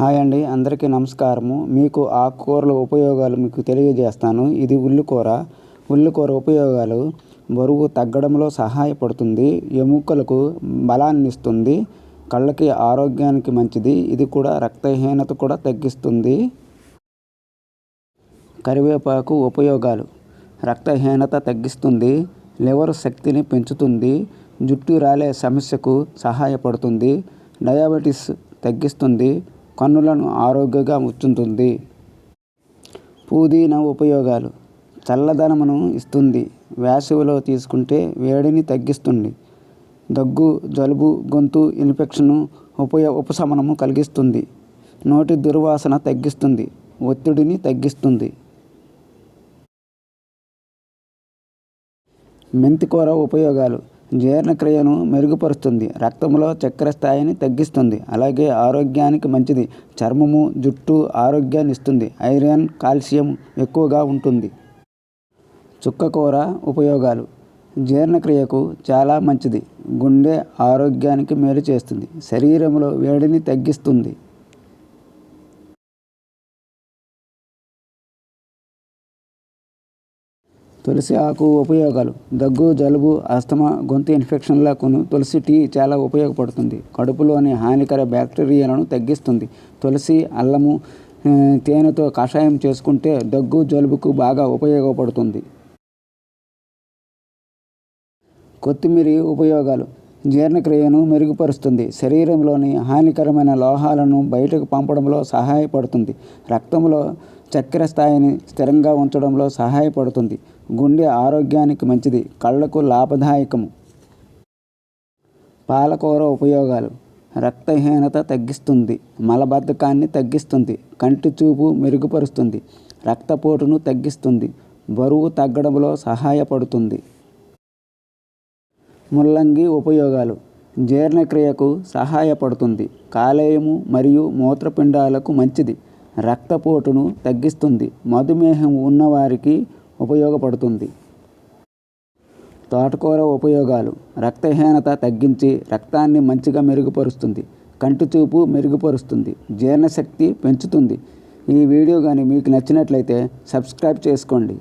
Hi అండి అందరికీ నమస్కారము. మీకు ఆకుకూరల ఉపయోగాలు మీకు తెలియజేస్తాను. ఇది ఉల్లికూర ఉల్లికూర ఉపయోగాలు బరువు తగ్గడంలో సహాయపడుతుంది ఎముకలకు బలాన్ని ఇస్తుంది కళ్ళకి ఆరోగ్యానికి మంచిది ఇది కూడా రక్తహీనత కూడా తగ్గిస్తుంది. కరివేపాకు ఉపయోగాలు. రక్తహీనత తగ్గిస్తుంది లివర్ శక్తిని పెంచుతుంది జుట్టు రాలే సమస్యకు సహాయపడుతుంది డయాబెటీస్ తగ్గిస్తుంది కన్నులను ఆరోగ్యంగా ఉంచుతుంది. పుదీనా ఉపయోగాలు. చల్లదనమును ఇస్తుంది. వేసవిలో తీసుకుంటే వేడిని తగ్గిస్తుంది. దగ్గు జలుబు గొంతు ఇన్ఫెక్షన్ ఉపయో ఉపశమనము కలిగిస్తుంది. నోటి దుర్వాసన తగ్గిస్తుంది. ఒత్తిడిని తగ్గిస్తుంది. మెంతికూర ఉపయోగాలు. జీర్ణక్రియను మెరుగుపరుస్తుంది. రక్తంలో చక్కెర స్థాయిని తగ్గిస్తుంది. అలాగే ఆరోగ్యానికి మంచిది. చర్మము జుట్టు ఆరోగ్యాన్ని ఇస్తుంది. ఐరన్ కాల్షియం ఎక్కువగా ఉంటుంది. చుక్కకూర ఉపయోగాలు. జీర్ణక్రియకు చాలా మంచిది. గుండె ఆరోగ్యానికి మేలు చేస్తుంది. శరీరంలో వేడిని తగ్గిస్తుంది. తులసి ఆకు ఉపయోగాలు. దగ్గు జలుబు ఆస్తమా గొంతు ఇన్ఫెక్షన్లకు తులసి టీ చాలా ఉపయోగపడుతుంది. కడుపులోని హానికర బ్యాక్టీరియాలను తగ్గిస్తుంది. తులసి అల్లము తేనెతో కషాయం చేసుకుంటే దగ్గు జలుబుకు బాగా ఉపయోగపడుతుంది. కొత్తిమీర ఉపయోగాలు. జీర్ణక్రియను మెరుగుపరుస్తుంది. శరీరంలోని హానికరమైన లోహాలను బయటకు పంపడంలో సహాయపడుతుంది. రక్తంలో చక్కెర స్థాయిని స్థిరంగా ఉంచడంలో సహాయపడుతుంది. గుండె ఆరోగ్యానికి మంచిది కళ్ళకు లాభదాయకము పాలకూర ఉపయోగాలు. రక్తహీనత తగ్గిస్తుంది మలబద్ధకాన్ని తగ్గిస్తుంది కంటి చూపు మెరుగుపరుస్తుంది రక్తపోటును తగ్గిస్తుంది బరువు తగ్గడంలో సహాయపడుతుంది. ముల్లంగి ఉపయోగాలు. జీర్ణక్రియకు సహాయపడుతుంది కాలేయము మరియు మూత్రపిండాలకు మంచిది రక్తపోటును తగ్గిస్తుంది మధుమేహం ఉన్నవారికి ఉపయోగపడుతుంది. తోటకూర ఉపయోగాలు. రక్తహీనత తగ్గించి రక్తాన్ని మంచిగా మెరుగుపరుస్తుంది. కంటి చూపు మెరుగుపరుస్తుంది. జీర్ణశక్తి పెంచుతుంది. ఈ వీడియో కానీ మీకు నచ్చినట్లయితే సబ్స్క్రైబ్ చేసుకోండి.